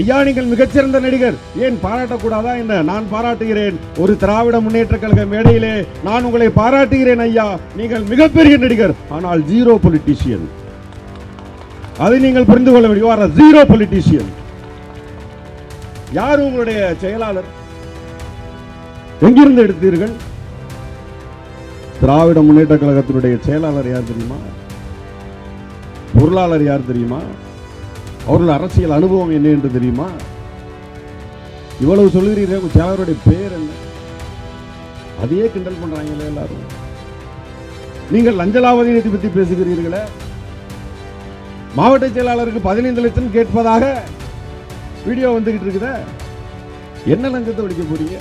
ஐயா நீங்கள் மிகச்சிறந்த நடிகர். ஏன் பாராட்டக்கூடாதா என்ன? நான் பாராட்டுகிறேன். ஒரு திராவிட முன்னேற்ற கழக மேடையிலே நான் உங்களை பாராட்டுகிறேன் ஐயா. நீங்கள் மிகப்பெரிய நடிகர். ஆனால் ஜீரோ பொலிட்டீஷியன் அதை நீங்கள் புரிந்து கொள்ள முடியும் ஜீரோ பொலிட்டீஷியன் யார் உங்களுடைய செயலாளர்? எங்கிருந்து எடுத்தீர்கள்? திராவிட முன்னேற்ற கழகத்தினுடைய செயலாளர் யார் தெரியுமா? பொருளாளர் யார் தெரியுமா? அவர்கள் அரசியல் அனுபவம் என்ன என்று தெரியுமா? இவ்வளவு சொல்லுகிறீர்கள் உங்கள் செயலாளருடைய பேர் என்ன? அதையே கிண்டல் பண்ணுறாங்களே எல்லாரும். நீங்கள் லஞ்சலாவதியத்தை பற்றி பேசுகிறீர்களே. மாவட்ட செயலாளருக்கு பதினைந்து லட்சம் கேட்பதாக வீடியோ வந்துகிட்டு இருக்குதே. என்ன லஞ்சத்தை வெடிக்க போறீங்க?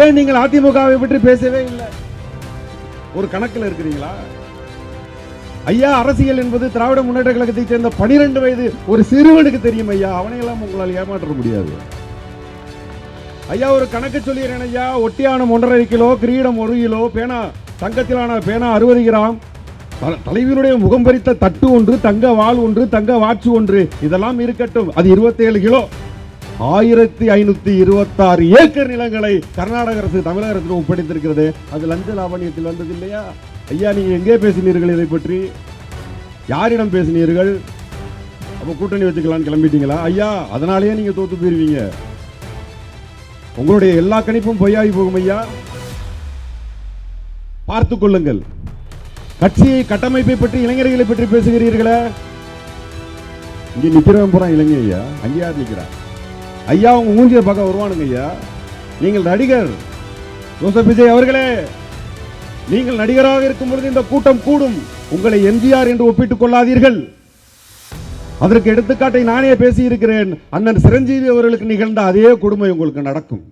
ஏன் நீங்கள் அதிமுகவை பற்றி பேசவே இல்லை? ஒரு கணக்கில் இருக்கிறீங்களா? ஐயா அரசியல் என்பது திராவிட முன்னேற்ற கழகத்தைச் சேர்ந்த பனிரெண்டு வயது ஒரு சிறுவனுக்கு தெரியும் ஐயா. அவனையெல்லாம் உங்களால் ஏமாற்ற முடியாது. ஐயா ஒரு கணக்கு சொல்லிடுறேன் ஐயா. ஒட்டியானம் ஒன்றரை கிலோ கிரீடம் ஒரு கிலோ பேனா தங்கத்திலான பேனா அறுபது கிராம். த- முகம் பறித்த தட்டு ஒன்று தங்க வாள் ஒன்று தங்க வாட்சு ஒன்று. இதெல்லாம் இருக்கட்டும். அது 27 கிலோ. ஆயிரத்தி ஐநூத்தி இருபத்தாறு ஏக்கர் நிலங்களை கர்நாடக அரசு தமிழக அரசு ஒப்படைத்திருக்கிறது. அது லஞ்ச லாவணியத்தில் வந்தது இல்லையா? ஐயா நீங்க எங்கே பேசினீர்கள் இதை பற்றி? யாரிடம் பேசினீர்கள்? அப்போ கூட்டணி வச்சுக்கலாம்னு கிளம்பிட்டீங்களா? ஐயா அதனாலேயே நீங்க தோற்று போயிருவீங்க. உங்களுடைய எல்லா கணிப்பும் பொய்யாகி போகும் ஐயா. பார்த்து கொள்ளுங்கள். கட்சியை கட்டமைப்பை பற்றி இளைஞர்களை பற்றி பேசுகிறீர்களே. இங்கே நிற்கிறவன் போகிறான் இளைஞர் ஐயா. அங்கேயா நிற்கிறான் ஐயா உங்க மூஞ்சியை பார்க்க வருவானுங்க ஐயா. நீங்கள் நடிகர். ஜோசப் விஜய் அவர்களே. நீங்கள் நடிகராக இருக்கும் பொழுது இந்த கூட்டம் கூடும். உங்களை எம்ஜிஆர் என்று ஒப்பிட்டுக் கொள்ளாதீர்கள். அதற்கு எடுத்துக்காட்டை நானே பேசியிருக்கிறேன். அண்ணன் சிரஞ்சீவி அவர்களுக்கு நிகழ்ந்த அதே கொடுமை உங்களுக்கு நடக்கும்.